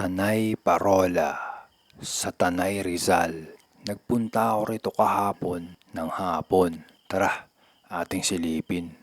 Tanay Parola sa Tanay Rizal. Nagpunta ako rito kahapon ng hapon. Tara, ating silipin.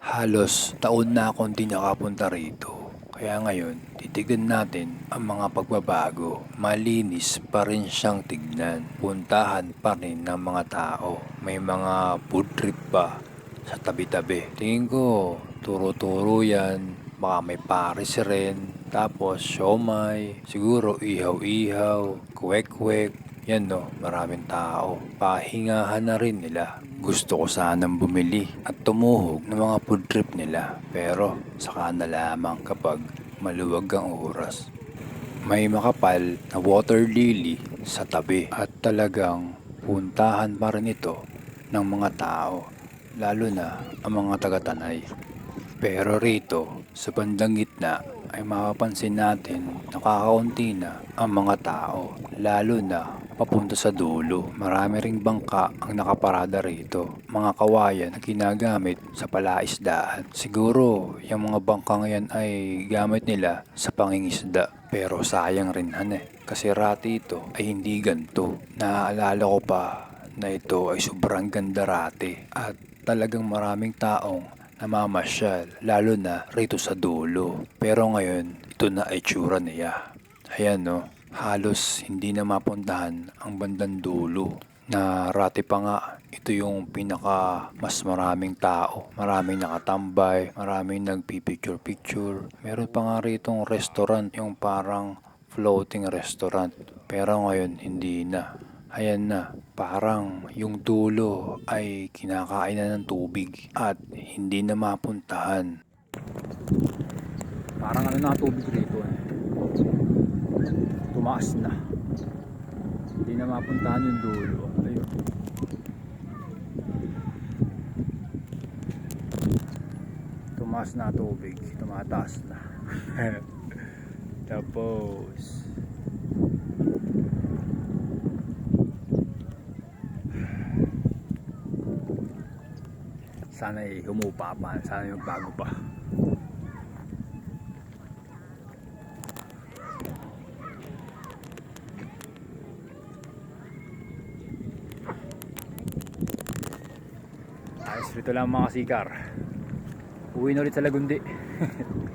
Halos taon na akong di nakapunta rito. Kaya ngayon, titignan natin ang mga pagbabago. Malinis pa rin siyang tignan. Puntahan pa rin ng mga tao. May mga food trip pa sa tabi-tabi. Tingin ko, turo-turo yan. Baka may pares rin. Tapos, siomay. Siguro, ihaw-ihaw. Kwek-kwek. Yan no, maraming tao. Pahingahan na rin nila. Gusto ko sanang bumili at tumuhog ng mga food trip nila. Pero, saka na lamang kapag maluwag ang oras. May makapal na water lily sa tabi at talagang puntahan pa rin ito ng mga tao, lalo na ang mga taga-tanay. Pero rito, sa bandang gitna, ay mapapansin natin na kakaunti na ang mga tao, lalo na papunta sa dulo. Marami ring bangka ang nakaparada rito. Mga kawayan na ginagamit sa palaisdaan. Siguro, yung mga bangka ngayon ay gamit nila sa pangingisda. Pero sayang rin han eh. Kasi rati ito ay hindi ganto. Naaalala ko pa na ito ay sobrang ganda rati. At talagang maraming taong namamasyal, lalo na rito sa dulo. Pero ngayon, ito na ay tsura niya. Ayan no, halos hindi na mapuntahan ang bandang dulo. Na rati pa nga ito yung pinaka mas maraming tao. Maraming nakatambay maraming nagpipicture picture meron pa nga ritong restaurant yung parang floating restaurant. Pero ngayon hindi na ayan na parang yung dulo ay kinakain na ng tubig at hindi na mapuntahan. Parang ano na tubig rito eh. Tumaas na. Hindi na mapuntahan yung dulo. Ayun. Tumaas na tubig. Tumataas na. Tapos sana ay humupa pa sana yung bago pa Ayos rito lang mga sikar. Uwi na ulit sa Lagundi.